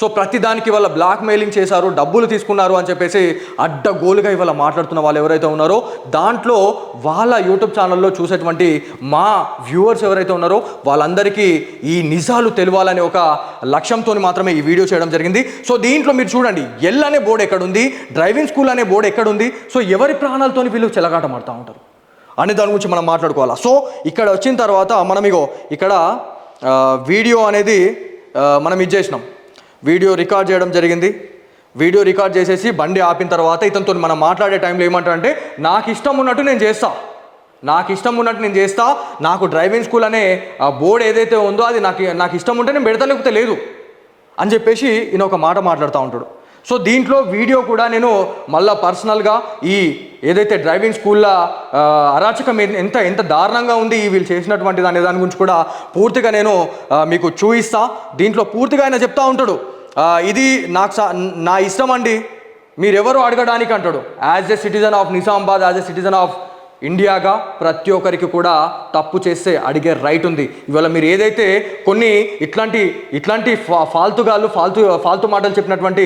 So ప్రతి దానికి వాళ్ళ బ్లాక్ మెయిలింగ్ చేశారు డబ్బులు తీసుకున్నారు అని చెప్పేసి అడ్డగోలుగా ఇవాళ మాట్లాడుతున్న వాళ్ళు ఎవరైతే ఉన్నారో దాంట్లో వాళ్ళ యూట్యూబ్ ఛానల్లో చూసేటువంటి మా వ్యూవర్స్ ఎవరైతే ఉన్నారో వాళ్ళందరికీ ఈ నిజాలు తెలియాలనే ఒక లక్ష్యంతో మాత్రమే ఈ వీడియో చేయడం జరిగింది. సో దీంట్లో మీరు చూడండి ఎల్ అనే బోర్డు ఎక్కడుంది డ్రైవింగ్ స్కూల్ అనే బోర్డు ఎక్కడుంది సో ఎవరి ప్రాణాలతోని వీళ్ళు చెలగాట మాడుతూ ఉంటారు? అనే దాని గురించి మనం మాట్లాడుకోవాలా? సో ఇక్కడ వచ్చిన తర్వాత మనం ఇగో ఇక్కడ వీడియో అనేది మనం ఇది చేసినాం. వీడియో రికార్డ్ చేయడం జరిగింది. వీడియో రికార్డ్ చేసేసి బండి ఆపిన తర్వాత ఇతనితో మనం మాట్లాడే టైంలో ఏమంటారంటే నాకు ఇష్టం ఉన్నట్టు నేను చేస్తా. నాకు ఇష్టం ఉన్నట్టు నేను చేస్తా. నాకు డ్రైవింగ్ స్కూల్ అనే బోర్డ్ బోర్డు ఏదైతే ఉందో అది నాకు నాకు ఇష్టం ఉంటే నేను పెడతా లేకపోతే లేదు. అని చెప్పేసి ఈయన ఒక మాట మాట్లాడుతూ ఉంటాడు. సో దీంట్లో వీడియో కూడా నేను మళ్ళీ పర్సనల్గా ఈ ఏదైతే డ్రైవింగ్ స్కూల్లో అరాచకం ఎంత ఎంత దారుణంగా ఉంది వీళ్ళు చేసినటువంటి దాని దాని గురించి కూడా పూర్తిగా నేను మీకు చూయిస్తా దీంట్లో పూర్తిగా ఆయన చెప్తా ఉంటాడు. ఇది నాకు నా ఇష్టం అండి. మీరెవరు అడగడానికి అంటాడు. As a citizen of Nizamabad as a citizen of ఇండియాగా ప్రతి ఒక్కరికి కూడా తప్పు చేస్తే అడిగే రైట్ ఉంది. ఇవాళ మీరు ఏదైతే కొన్ని ఇట్లాంటి ఇట్లాంటి ఫా ఫాల్తుగాళ్ళు ఫాల్తు ఫాల్తు మాటలు చెప్పినటువంటి